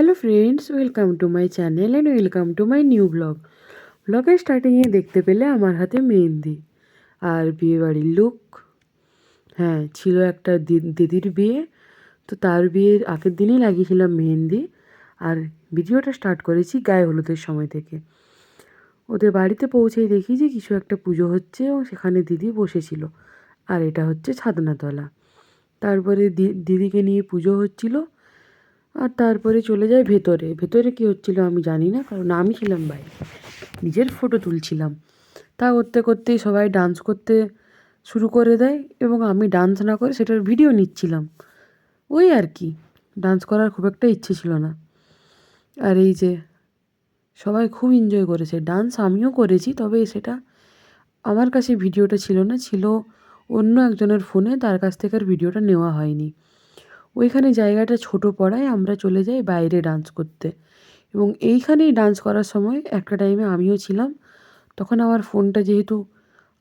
Hello friends welcome to my channel and welcome to my new blog ব্লগের স্টার্টিংয়ে দেখতে পেলে আমার হাতে মেহেন্দি আর বিয়েবাড়ির লুক হ্যাঁ ছিল একটা দিদির বিয়ে, তো তার বিয়ের আগের দিনই লাগিয়েছিলাম মেহেন্দি আর ভিডিওটা স্টার্ট করেছি গায়ে হলুদের সময় থেকে। ওদের বাড়িতে পৌঁছেই দেখি যে কিছু একটা পুজো হচ্ছে এবং সেখানে দিদি বসেছিল আর এটা হচ্ছে ছাদনাতলা। তারপরে দিদিকে নিয়ে পুজো হচ্ছিল আর তারপরে চলে যায় ভেতরে। ভেতরে কী হচ্ছিল আমি জানি না, কারণ আমি ছিলাম বাইরে। নিজের ফটো তুলছিলাম। তা করতে করতেই সবাই ডান্স করতে শুরু করে দেয় এবং আমি ডান্স না করে সেটার ভিডিও নিচ্ছিলাম। ওই আর কি ডান্স করার খুব একটা ইচ্ছে ছিল না। আর এই যে, সবাই খুব এনজয় করেছে। ডান্স আমিও করেছি, তবে সেটা আমার কাছে ভিডিওটা ছিল না, ছিল অন্য একজনের ফোনে তার কাছ থেকে আর ভিডিওটা নেওয়া হয়নি। ওইখানে জায়গাটা ছোট পড়ায় আমরা চলে যাই বাইরে ডান্স করতে। এবং এইখানেই ডান্স করার সময় একটা টাইমে আমিও ছিলাম। তখন আমার ফোনটা যেহেতু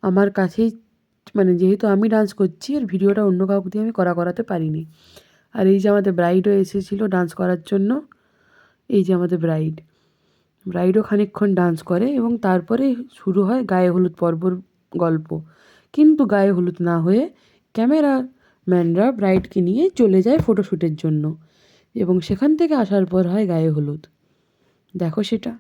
আমার কাছেই মানে যেহেতু আমি ডান্স করছি, আর ভিডিওটা অন্য কাউকে দিয়ে আমি করা করাতে পারিনি। আর এই যে আমাদের ব্রাইডও এসেছিল ডান্স করার জন্য, এই যে আমাদের ব্রাইড ব্রাইডও খানিকক্ষণ ডান্স করে এবং তারপরে শুরু হয় গায়ে হলুদ পর্বর গল্প। কিন্তু গায়ে হলুদ না হয়ে ক্যামেরা ম্যানরা ব্রাইডকে নিয়ে চলে যায় ফটোশ্যুটের জন্য এবং সেখান থেকে আসার পর হয় গায়ে হলুদ। দেখো সেটা।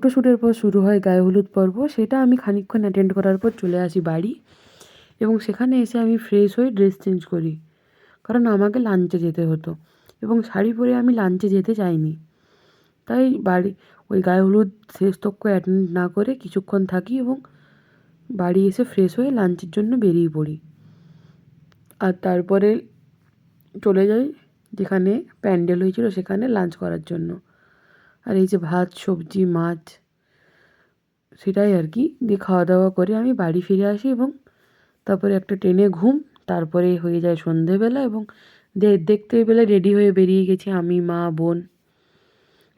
ফটোশ্যুটের পর শুরু হয় গায়ে হলুদ পর্ব, সেটা আমি খানিকক্ষণ অ্যাটেন্ড করার পর চলে আসি বাড়ি এবং সেখানে এসে আমি ফ্রেশ হয়ে ড্রেস চেঞ্জ করি। কারণ আমাকে লাঞ্চে যেতে হতো এবং শাড়ি পরে আমি লাঞ্চে যেতে চাইনি। তাই বাড়ি, ওই গায়ে হলুদ শেষ তক্ক অ্যাটেন্ড না করে কিছুক্ষণ থাকি এবং বাড়ি এসে ফ্রেশ হয়ে লাঞ্চের জন্য বেরিয়ে পড়ি। আর তারপরে চলে যাই যেখানে প্যান্ডেল হয়েছিল সেখানে লাঞ্চ করার জন্য। আর এই যে ভাত, সবজি, মাছ, সেটাই আর কি। দিয়ে খাওয়া দাওয়া করে আমি বাড়ি ফিরে আসি এবং তারপরে একটা ট্রেনে ঘুম, তারপরে হয়ে যায় সন্ধেবেলা এবং দেখতে পেলে রেডি হয়ে বেরিয়ে গেছি আমি, মা, বোন।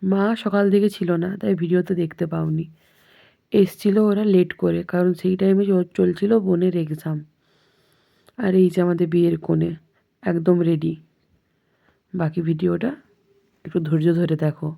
মা সকাল থেকে ছিল না, তাই ভিডিওতে দেখতে পাওনি। এসছিল ওরা লেট করে, কারণ সেই টাইমে চলছিল বোনের এক্সাম আর এই যে আমাদের বিয়ের কোণে, একদম রেডি বাকি ভিডিওটা একটু ধৈর্য ধরে দেখো।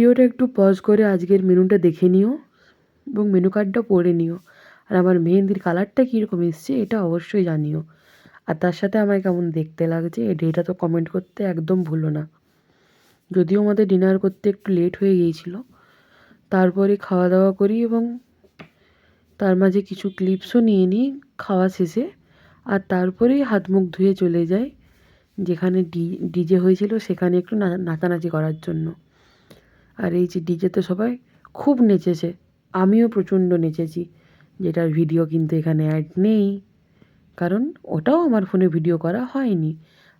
ভিডিওটা একটু পজ করে আজকের মেনুটা দেখে নিও এবং মেনু কার্ডটা পড়ে নিও। আর আমার মেহেন্দির কালারটা কীরকম এসছে এটা অবশ্যই জানিও। আর তার সাথে আমায় কেমন দেখতে লাগছে এটা তো কমেন্ট করতে একদম ভুলো না। যদিও আমাদের ডিনার করতে একটু লেট হয়ে গিয়েছিল, তারপরে খাওয়া দাওয়া করি এবং তার মাঝে কিছু ক্লিপসও নিয়ে নিই খাওয়া শেষে। আর তারপরেই হাত মুখ ধুয়ে চলে যাই, যেখানে ডি ডিজে হয়েছিল সেখানে একটু নাচানাচি করার জন্য। আর এই যে ডিজেতে সবাই খুব নেচেছে। আমিও প্রচণ্ড নেচেছি। যেটার ভিডিও কিন্তু এখানে অ্যাড নেই। কারণ ওটাও আমার ফোনে ভিডিও করা হয়নি।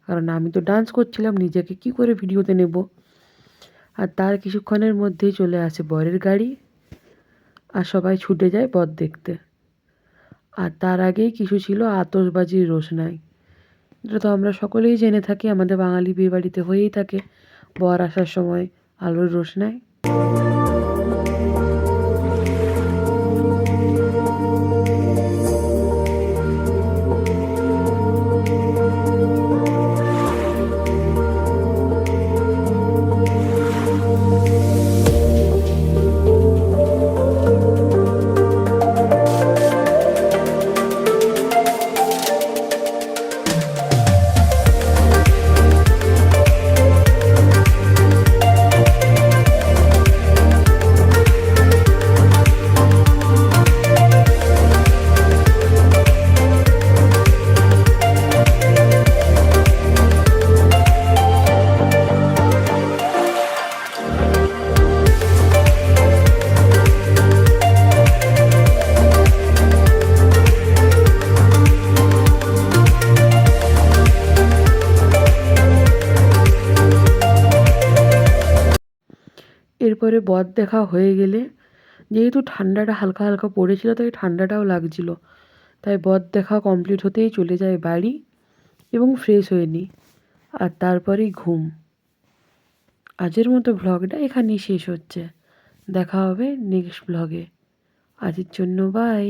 কারণ আমি তো ডান্স করছিলাম, নিজেকে কি করে ভিডিওতে নেব? আর তার কিছুক্ষণের মধ্যেই চলে আসে বরের গাড়ি। আর সবাই ছুটে যায় বর দেখতে। আর তার আগেই কিছু ছিল আতসবাজির রোশনাই এটা তো আমরা সকলেই জেনে থাকি, আমাদের বাঙালি বিয়ে বাড়িতে হয়েই থাকে। বর আসার সময় আলোর রোশনাই এরপরে বর দেখা হয়ে গেলে, যেহেতু ঠান্ডাটা হালকা হালকা পড়েছিল, তাই ঠান্ডাটাও লাগছিল। তাই বর দেখা কমপ্লিট হতেই চলে যায় বাড়ি এবং ফ্রেশ হয়ে নিই আর তারপরেই ঘুম। আজের মতো ভ্লগটা এখানেই শেষ হচ্ছে। দেখা হবে নেক্সট ব্লগে আজের জন্য বাই